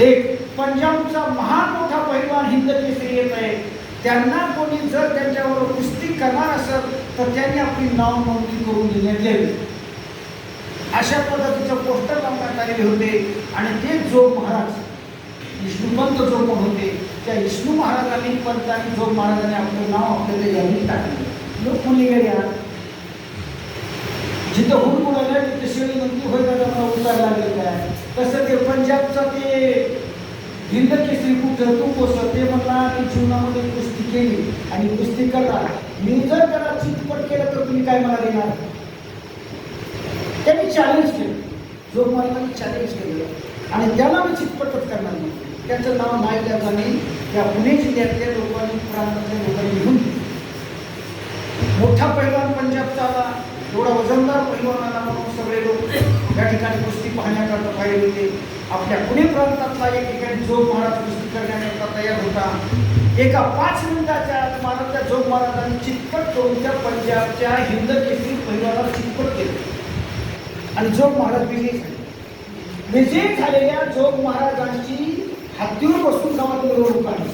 एक पंजाबचा महान मोठा पैलवान हिंद केसरी येत आहे. त्यांना कोणी जर त्यांच्यावर कुस्ती करणार असेल तर त्यांनी आपली नाव नोंदणी करून देण्यात यावी. अशा पद्धतीचं पोस्टर लावण्यात आलेले होते. आणि ते जो महाराज विष्णुपंत जो म्हणून होते त्या विष्णू महाराजांनी पंत आणि जोग महाराजांनी आपलं नाव आपल्याला यांनी टाकले. लोक कुणी गेल्या जिथं हुन मुलाला तिथे शेळी नंदी होय दादा मला उतार लागेल काय तसं ते पंजाबचं ते हिंद केसरी कुठं तू कोस ते म्हणला की जीवनामध्ये कुस्ती केली आणि कुस्ती करणार मी जर त्याला चितपट केलं तर तुम्ही काय मला देणार? त्यांनी चॅलेंज केलं. जो मला चॅलेंज केलं. आणि त्याला मी चितपटच करणार नाही. त्याचं नाव नाही द्यायचं या पुणे जिल्ह्यातल्या लोकांनी प्रांतातल्या लोकांनी लिहून मोठा पैलवान पंजाबचा आला एवढा वजनदार पैलवान आला म्हणून सगळे लोक या ठिकाणी कुस्ती पाहण्याकरता पाहिले होते आपल्या पुणे प्रांतातला एक ठिकाणी जोग महाराज कुस्ती करण्याकरता तयार होता. एका पाच मिनिटाच्या आत त्या जोग महाराजांनी चितपट करून त्या पंजाबच्या हिंद केसरी परिवाराला चितपट केलं. आणि जोग महाराज विजयी झाले. विजयी झालेल्या जोग महाराजांची हत्तीवर बसून गावात मिरवणूक काढली.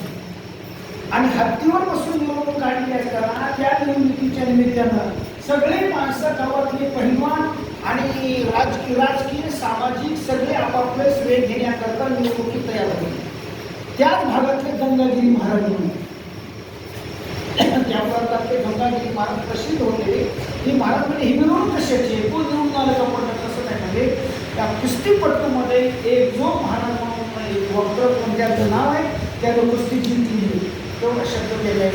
आणि हत्तीवर बसून मिरवणूक काढली असताना त्या निवडणुकीच्या निमित्तानं सगळे माणसं गावातले पहिलवान आणि राजकीय राजकीय सामाजिक सगळे आपापले श्रेय घेण्याकरता निवडणुकी तयार होते. त्याच भागातले गंगागिरी महाराज म्हणून त्या प्रांतातले गंगागिरी महाराज प्रसिद्ध होते. हे महाराज म्हणजे ही मिरवणूक कशाची एकूण कोण निवडून आलं का पडलं? कसं नाही म्हणजे त्या कुस्तीपट्टूमध्ये एक जो महाराज म्हणून एक वक्र कोणत्याचं नाव आहे त्यानं कुस्ती जिंकली. तेवढा शब्द केला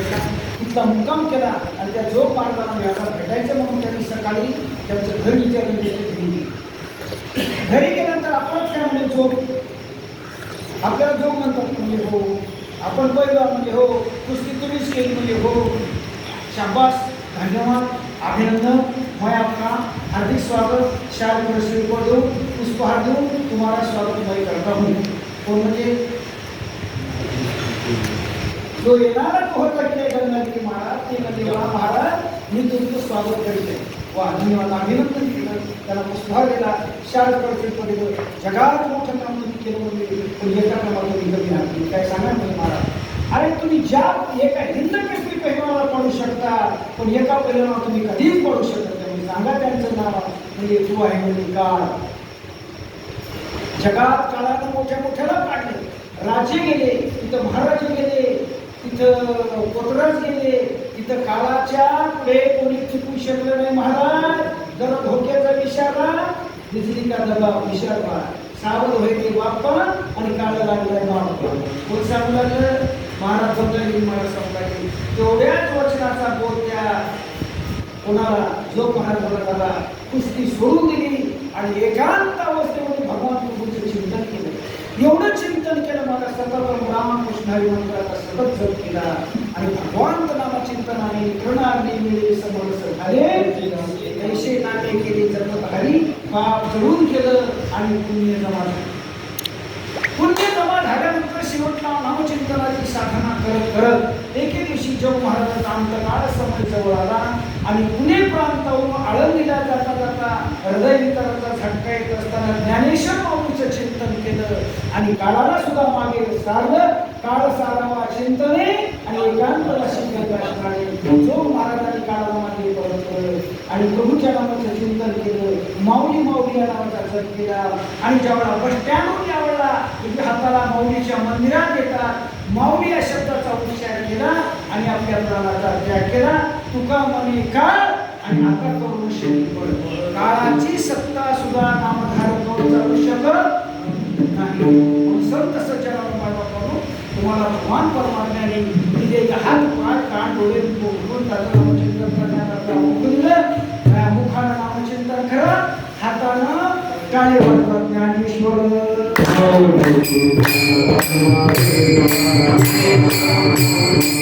तिथला मुक्काम केला आणि त्या जो मार्गाला व्यापार भेटायचं म्हणून त्यांनी सकाळी त्यांचं घर विचारलं आपल्याला जोग म्हणतात म्हणजे हो, आपण पहिला म्हणजे हो, कुस्ती तुम्हीच केली म्हणजे हो. शाबास, धन्यवाद, अभिनंदन. मैं आपका, हार्दिक स्वागत. शाल पुरस्कृत को दूँ पुष्पहार दूँ. तुम्हारा स्वागत मैं करता हूँ. कोण म्हणजे जो येणारा तो होता की नाही गंगागिरी महाराज, ते म्हणजे महाराज, मी तुमचं स्वागत करते. अभिनंदन केलं. त्याला पुष्पहार दिला. जगात मोठं काम केलं म्हणजे पण एका कामाला काय सांगा म्हणजे महाराज अरे तुम्ही ज्या एका हिंद केसरी पडू शकता पण एका पहिलवानाला तुम्ही कधीच पडू शकत नाही. सांगा त्यांचं नाव. म्हणजे तू आहे म्हणजे काळ. जगात काळानं मोठ्या मोठ्याला पाडले राजे गेले तिथं महाराजे गेले तिथं पोतराज गेले तिथं काळाच्या पुढे कोणी चुकू शकलं नाही महाराज. जर धोक्याचा इशारा. बिजली का दबाव इशारा. सावध होईल बाप्पा आणि काळ लागलाय बाप्पा. कोण सांगू लागलं महाराज समजायची महाराज समजायची तेवढ्याच वचनाचा बोध त्या कोणाला? जो महाराजाला त्याला कुस्ती सोडून दिली आणि एकांत अवस्थेमध्ये भगवान प्रभूचं चिंतन केलं. एवढं चिंतन केलं मला सतत रामकृष्ण हरी मंत्राचा सतत जप केला आणि भगवान नामा चिंतनाने प्रणाली मिळे समरस झाले नामे केले जपत पाप जळून केलं आणि पुण्य जमा पुण्य जमा झाल्यानंतर शेवटला नामचिंतनाची साधना करत करत एके दिवशी जग महाराजांचा अंतकाळ समय जवळ आला आणि पुणे प्रांतावरून आळंदीला जाता जाता हृदय विकाराचा झटका येत असताना ज्ञानेश्वर माऊलीचं चिंतन केलं. आणि काळाला सुद्धा मागे सारलं. काळ सारावा चिंतने आणि एकांतला शिकत जो महाराजांनी काळाला मागे परत आणि प्रभूच्या नावाचं चिंतन केलं. माऊली माऊली या नावाचा जप केला. आणि ज्यावेळा बस स्टँडवर यावेळेला तुझ्या हाताला माऊलीच्या मंदिरात येतात माऊली या शब्दाचा उच्चार केला आणि आपल्या प्राणाचा त्याग केला. तुका मनी काळ आणि आता करून शेती पड काळाची सत्ता सुद्धा नामधारक संत सज्जनाला मार्ग तुम्हाला भगवान परमात्म्याने दिलेले हात पाय कान डोळे उघडून त्याचं नामचिंतन करण्याकरता मोकळं दिलं मुखानं नामचिंतन करा. हातानं टाळे वाजवा ज्ञानेश्वर.